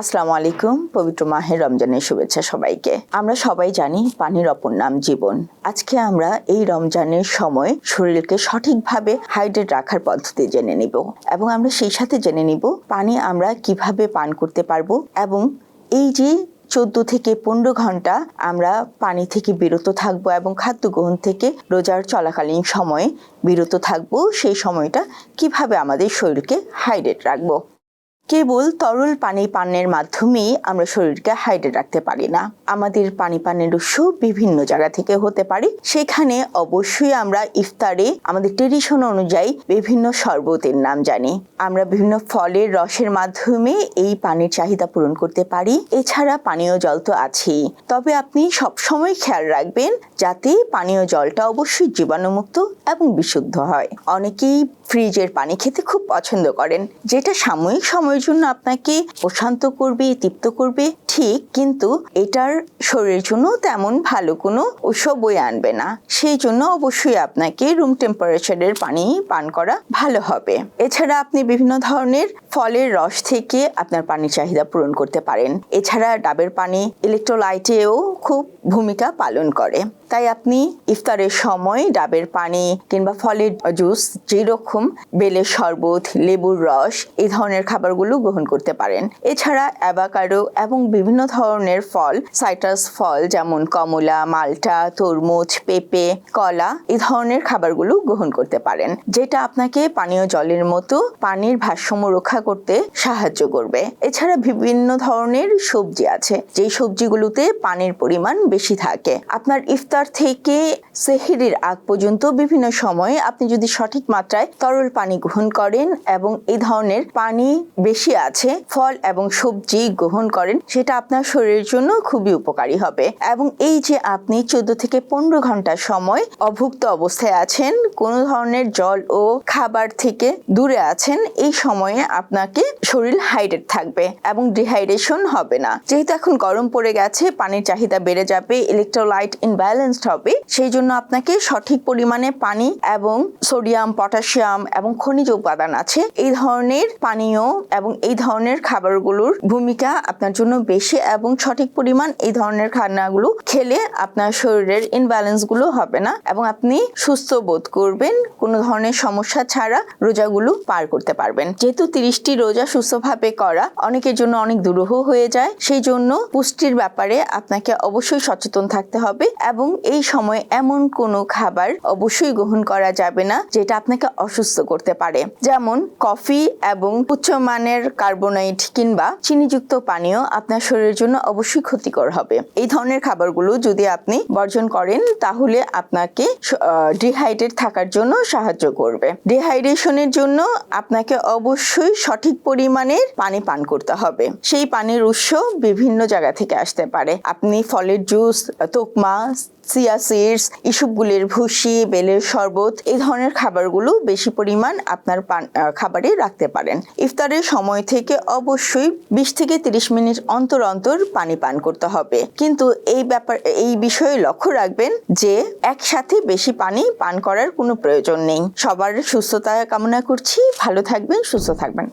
আসসালামু আলাইকুম, পবিত্র মাহের রমজানের শুভেচ্ছা সবাইকে। আমরা সবাই জানি পানির অপর নাম জীবন। আজকে আমরা এই রমজানের সময় শরীরকে সঠিকভাবে হাইড্রেট রাখার পদ্ধতি জেনে নিব এবং আমরা সেই সাথে জেনে নিব পানি আমরা কীভাবে পান করতে পারব এবং এই যে চোদ্দ থেকে পনেরো ঘণ্টা আমরা পানি থেকে বিরত থাকব এবং খাদ্য গ্রহণ থেকে রোজার চলাকালীন সময়ে বিরত থাকব, সেই সময়টা কীভাবে আমাদের শরীরকে হাইড্রেট রাখব। কেবল তরল পানি পানের মাধ্যমেই আমরা শরীরকে হাইড্রেট রাখতে পারি না। আমাদের পানি পানের উৎস বিভিন্ন জায়গা থেকে হতে পারে। সেখানে অবশ্যই আমরা ইফতারে আমাদের ট্রেডিশন অনুযায়ী বিভিন্ন শরবতের নাম জানি। আমরা বিভিন্ন ফলের রসের মাধ্যমে এই পানির চাহিদা পূরণ করতে পারি। এছাড়া পানীয় জল তো আছেই। তবে আপনি সবসময় খেয়াল রাখবেন যাতে পানীয় জলটা অবশ্যই জীবাণুমুক্ত এবং বিশুদ্ধ হয়। অনেকেই ফ্রিজের পানি খেতে খুব পছন্দ করেন, যেটা সাময়িক সময়ের জন্য আপনাকে প্রশান্ত করবে তৃপ্ত করবে, ঠিক, কিন্তু এটার শরীরের জন্য তেমন ভালো কোনো উৎস বয়ে আনবে না। সেই জন্য অবশ্যই আপনাকে রুম টেম্পারেচারের পানি পান করা ভালো হবে। এছাড়া আপনি বিভিন্ন ধরনের ফলের রস থেকে আপনার পানির চাহিদা পূরণ করতে পারেন। এছাড়া ডাবের পানি ইলেকট্রোলাইটেও খুব ভূমিকা পালন করে। তাই আপনি ইফতারের সময় ডাবের পানি কিংবা ফলের জুস যেরকম বেলের শরবত, লেবুর রস, এই ধরনের খাবারগুলো গ্রহণ করতে পারেন। এছাড়া অ্যাভাকাডো এবং বিভিন্ন ধরনের ফল, সাইট্রাস ফল যেমন কমলা, মালটা, তরমুজ, পেঁপে, কলা, এই ধরনের খাবারগুলো গ্রহণ করতে পারেন, যেটা আপনাকে পানীয় জলের মতো পানির ভারসাম্য রক্ষা করতে সাহায্য করবে। এছাড়া বিভিন্ন ধরনের সবজি আছে, যেই সবজিগুলোতে পানির পরিমাণ বেশি থাকে। আপনার ইফতার থেকে সেহেরির আগ পর্যন্ত বিভিন্ন সময়ে আপনি যদি সঠিক মাত্রায় তরল পানি গ্রহণ করেন এবং এই ধরনের পানি বেশি আছে, ফল এবং সবজি গ্রহণ করেন, সেটা আপনার শরীরের জন্য খুবই উপকারী হবে। এবং এই যে আপনি চোদ্দ থেকে পনেরো ঘণ্টা সময় অভুক্ত অবস্থায় আছেন, কোনো ধরনের জল ও খাবার থেকে দূরে আছেন, এই সময়ে আপনাকে শরীর হাইড্রেট থাকবে এবং ডিহাইড্রেশন হবে না। যেহেতু এখন গরম পড়ে গেছে, পানির চাহিদা বেড়ে যাবে ইলেকট্রোলাইট ইনব্যালেন্সড হবে, সেই জন্য আপনাকে সঠিক পরিমাণে পানি এবং সোডিয়াম, পটাশিয়াম এবং খনিজ উপাদান আছে। এই ধরনের পানীয় এবং এই ধরনের খাবারগুলোর ভূমিকা আপনার জন্য বেশি এবং সঠিক পরিমাণ এই ধরনের খানাগুলো খেলে আপনার শরীরের ইনব্যালেন্সগুলো হবে না এবং আপনি সুস্থ বোধ করবেন, কোনো ধরনের সমস্যা ছাড়া রোজাগুলো পার করতে পারবেন। যেহেতু তিরিশটি রোজা সুস্থভাবে করা অনেকের জন্য অনেক দুরূহ হয়ে যায়, সেই জন্য পুষ্টির ব্যাপারে আপনাকে অবশ্যই সচেতন থাকতে হবে এবং এই সময় এমন কোনো খাবার অবশ্যই গ্রহণ করা যাবে না যেটা আপনাকে অসুস্থ করতে পারে। যেমন কফি এবং উচ্চমানের কার্বোনাইট কিংবা চিনিযুক্ত পানীয় আপনার শরীরের জন্য অবশ্যই ক্ষতিকর হবে। এই ধরনের খাবারগুলো যদি আপনি বর্জন করেন, তাহলে আপনাকে ডিহাইড্রেট থাকার জন্য সাহায্য করবে। ডিহাইড্রেশনের জন্য আপনাকে অবশ্যই সঠিক পরিমাণের পানি পান করতে হবে। সেই পানির উৎস বিভিন্ন জায়গা থেকে আসতে পারে। আপনি ফলের জুস, তোকমা চিয়া সিডস ইসুপগুলের ভুসি, বেলের শরবত, এই ধরনের খাবারগুলো বেশি পরিমাণ আপনার খাবারে রাখতে পারেন। ইফতারের সময় থেকে অবশ্যই বিশ থেকে তিরিশ মিনিট অন্তর অন্তর পানি পান করতে হবে। কিন্তু এই ব্যাপার, এই বিষয়ে লক্ষ্য রাখবেন যে একসাথে বেশি পানি পান করার কোনো প্রয়োজন নেই। সবার সুস্থতা কামনা করছি। ভালো থাকবেন, সুস্থ থাকবেন।